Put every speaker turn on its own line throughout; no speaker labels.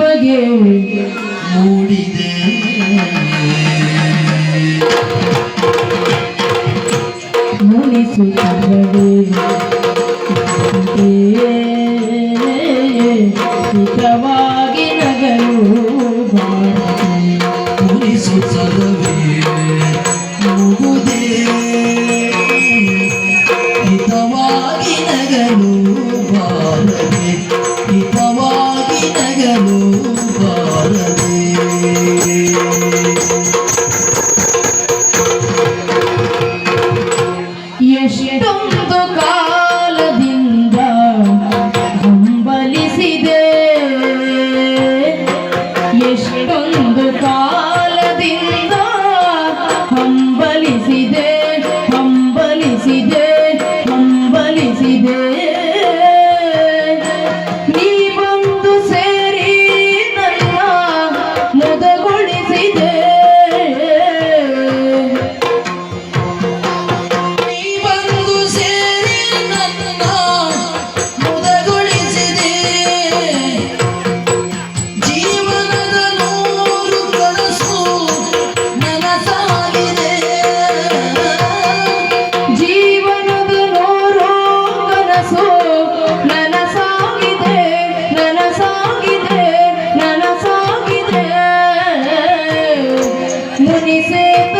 ಬಗೆ
ಮೂಡಿದೆ.
ಮುನಿಸು ಹಿತವಾಗಿ ನಗಲು
ಮುನಿಸು ಸದವೇ ಮುಗುದೇ. ಹಿತವಾಗಿ ನಗಲು ಬಾರದೆ.
felicidade. Ani se.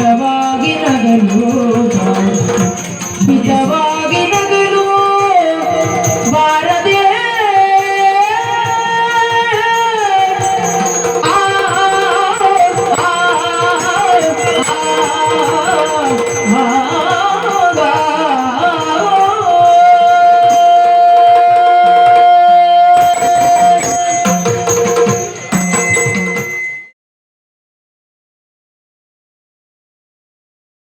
Come on.